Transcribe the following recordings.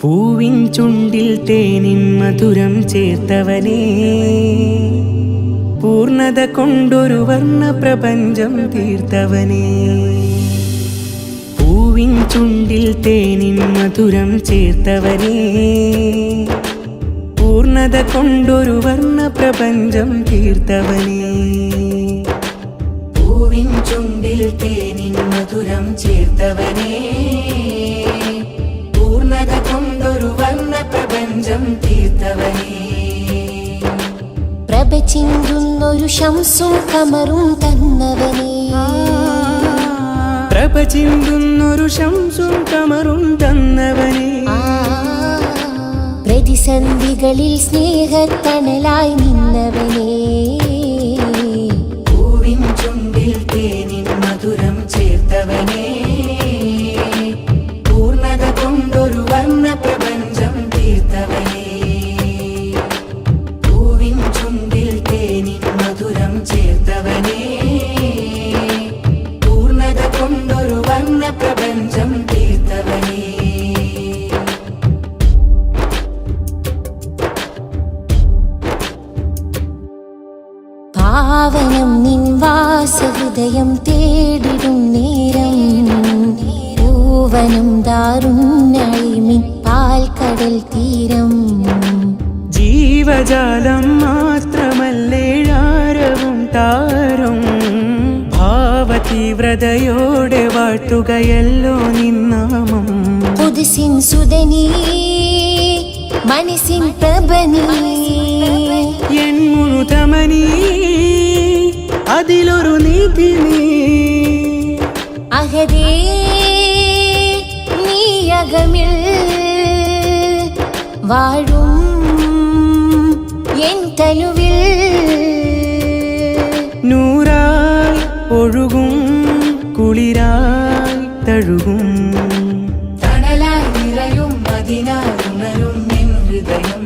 പൂവിൻ ചുണ്ടിൽ തേനിൻ മധുരം ചേർത്തവനേ. പൂർണത കൊണ്ടൊരു വർണ പ്രപഞ്ചം തീർത്തവനേ. പൂവിൻ ചുണ്ടിൽ തേനിൻ മധുരം ചേർത്തവനേ. പൂർണത കൊണ്ടൊരു വർണ പ്രപഞ്ചം തീർത്തവനേ. പൂവിൻ ചുണ്ടിൽ തേനിൻ മധുരം ചേർത്തവനേ. പ്രപഞ്ചം തീർത്തവനേ. പ്രഭ ചിന്തുന്നൊരു ശംസും കമറും തന്നവനേ. പ്രഭ ചിന്തുന്നൊരു ശംസും കമറും തന്നവനേ. പ്രതിസന്ധികളിൽ സ്നേഹത്തണലായി നിന്നവനേ. പ്രപഞ്ചം തീർത്തവനേ. പാവനം നിൻ വാസഹൃദയം തേടിടും നേരം. പൂവനം ദാരുണ്യായി മിൻ പാൽക്കടൽ തീരം. ജീവജാലം ഭാവതീവ്രതയോടെ വാഴ്ത്തുകയല്ലോ നിന്നാമം പുതുസിൻ സുതനീ മനസ്സിൻ പ്രഭനീ എൻ മുഴുതമനീ അതിലൊരു നീതി നീ അഹരേ നീയകമിൽ വാഴും എൻ തനുവിൽ നൂറായി ഒഴുകും കുളിരായി തഴുകും. തണലായി നിറയും മതിനായി ഉണരും ഹൃദയം.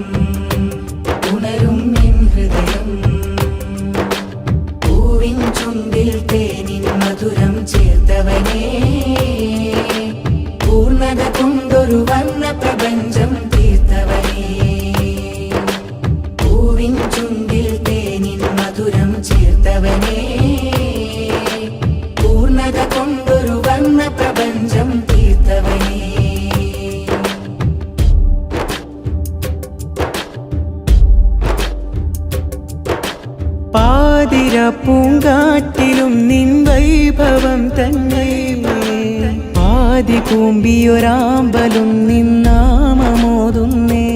പൂങ്കാട്ടിലും നിൻ വൈഭവം തന്നെ. ആദി കൂമ്പിയൊരാമ്പലും നിന്നാമമോതുന്നേ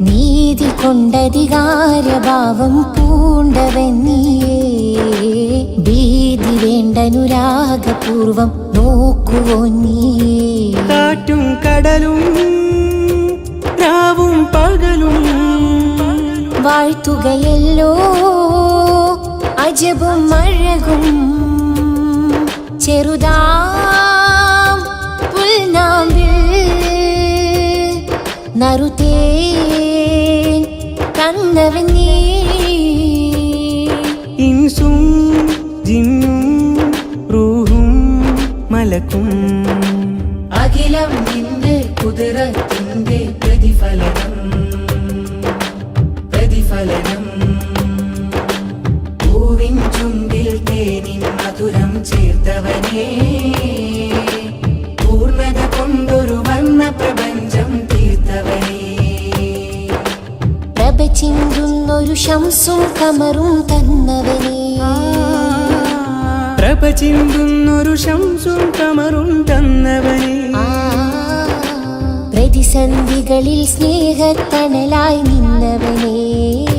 നീതി കൊണ്ടധികാരഭാവം പൂണ്ടവൻ ഭീതി വേണ്ടനുരാഗപൂർവം നോക്കുവോ നീയേ. കാറ്റും കടലും രാവും പകലും. വാഴ്ത്തുകയല്ലോ അജബും അഴകും ചെറുതാം പുൽനാമ്പിൽ നറുതേൻ കന്നവൻ നീ ഇൻസും ജിന്നും റൂഹും മലക്കും. അഖിലം നിന്റെ കുതിരത്തിന്റെ പ്രതിഫലനം. പ്രതിഫലനം. തേനിൻ മധുരം ചേർത്തവനേ. പൂർണത കൊണ്ടൊരു വർണ പ്രപഞ്ചം തീർത്തവനേ. പ്രഭചിന്തുന്നൊരു ശംസും കമറും തന്നവനേ. പ്രഭചിന്തുന്നൊരു ശംസും കമറും തന്നവനേ. പ്രതിസന്ധികളിൽ സ്നേഹത്തണലായി നിന്നവനേ.